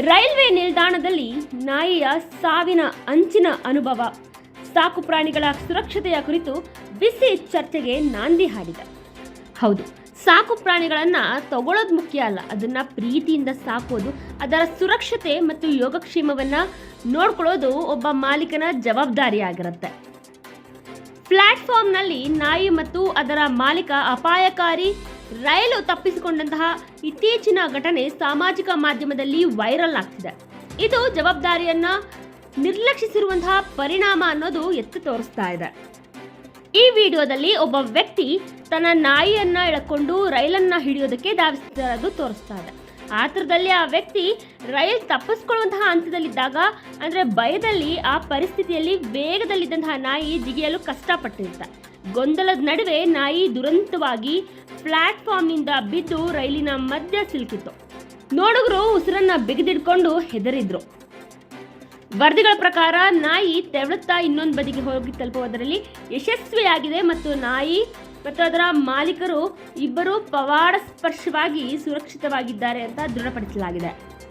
Railway ನಿಲ್ದಾಣದಲ್ಲಿ ನಾಯಿಯ ಸಾವಿನ ಅಂಚಿನ ಅನುಭವ. ಸಾಕು ಪ್ರಾಣಿಗಳ ಸುರಕ್ಷತೆಯ ಕುರಿತು ಬಿಸಿ ಚರ್ಚೆಗೆ ನಾಂದಿ ಹಾಡಿದ. ಹೌದು, ಸಾಕು ಪ್ರಾಣಿಗಳನ್ನ ತಗೊಳ್ಳೋದು ಮುಖ್ಯ ಅಲ್ಲ. ಅದನ್ನ ಪ್ರೀತಿಯಿಂದ ಸಾಕೋದು, ಅದರ ಸುರಕ್ಷತೆ ಮತ್ತು ಯೋಗಕ್ಷೇಮವನ್ನ ನೋಡ್ಕೊಳ್ಳೋದು ಒಬ್ಬ ಮಾಲೀಕನ ಜವಾಬ್ದಾರಿಯಾಗಿರುತ್ತೆ. ಪ್ಲಾಟ್ಫಾರ್ಮ್ನಲ್ಲಿ ನಾಯಿ ಮತ್ತು ಅದರ ಮಾಲೀಕ ಅಪಾಯಕಾರಿ ರೈಲು ತಪ್ಪಿಸಿಕೊಂಡಂತಹ ಇತ್ತೀಚಿನ ಘಟನೆ ಸಾಮಾಜಿಕ ಮಾಧ್ಯಮದಲ್ಲಿ ವೈರಲ್ ಆಗ್ತಿದೆ. ಇದು ಜವಾಬ್ದಾರಿಯನ್ನ ನಿರ್ಲಕ್ಷಿಸಿರುವಂತಹ ಪರಿಣಾಮ ಅನ್ನೋದು ಎತ್ತು ತೋರಿಸ್ತಾ ಇದೆ. ಈ ವಿಡಿಯೋದಲ್ಲಿ ಒಬ್ಬ ವ್ಯಕ್ತಿ ತನ್ನ ನಾಯಿಯನ್ನ ಎಳಕೊಂಡು ರೈಲನ್ನ ಹಿಡಿಯೋದಕ್ಕೆ ಧಾವಿಸ್ತಿರೋದು ತೋರಿಸ್ತಾ ಇದೆ. ಆತರದಲ್ಲಿ ಆ ವ್ಯಕ್ತಿ ರೈಲ್ ತಪ್ಪಿಸ್ಕೊಳ್ಳುವಂತಹ ಹಂತದಲ್ಲಿದ್ದಾಗ, ಅಂದ್ರೆ ಭಯದಲ್ಲಿ ಆ ಪರಿಸ್ಥಿತಿಯಲ್ಲಿ ವೇಗದಲ್ಲಿದ್ದಂತಹ ನಾಯಿ ಜಿಗಿಯಲು ಕಷ್ಟಪಟ್ಟಿರುತ್ತೆ. ಗೊಂದಲದ ನಡುವೆ ನಾಯಿ ದುರಂತವಾಗಿ ಪ್ಲಾಟ್ಫಾರ್ಮ್ನಿಂದ ಬಿದ್ದು ರೈಲಿನ ಮಧ್ಯ ಸಿಲುಕಿತ್ತು. ನೋಡುಗರು ಉಸಿರನ್ನ ಬಿಗಿದಿಡ್ಕೊಂಡು ಹೆದರಿದ್ರು. ವರದಿಗಳ ಪ್ರಕಾರ ನಾಯಿ ತೆವಳುತ್ತಾ ಇನ್ನೊಂದು ಬದಿಗೆ ಹೋಗಿ ತಲುಪುವುದರಲ್ಲಿ ಯಶಸ್ವಿಯಾಗಿದೆ ಮತ್ತು ನಾಯಿ ಮತ್ತು ಅದರ ಮಾಲೀಕರು ಇಬ್ಬರು ಪವಾಡ ಸ್ಪರ್ಶವಾಗಿ ಸುರಕ್ಷಿತವಾಗಿದ್ದಾರೆ ಅಂತ ದೃಢಪಡಿಸಲಾಗಿದೆ.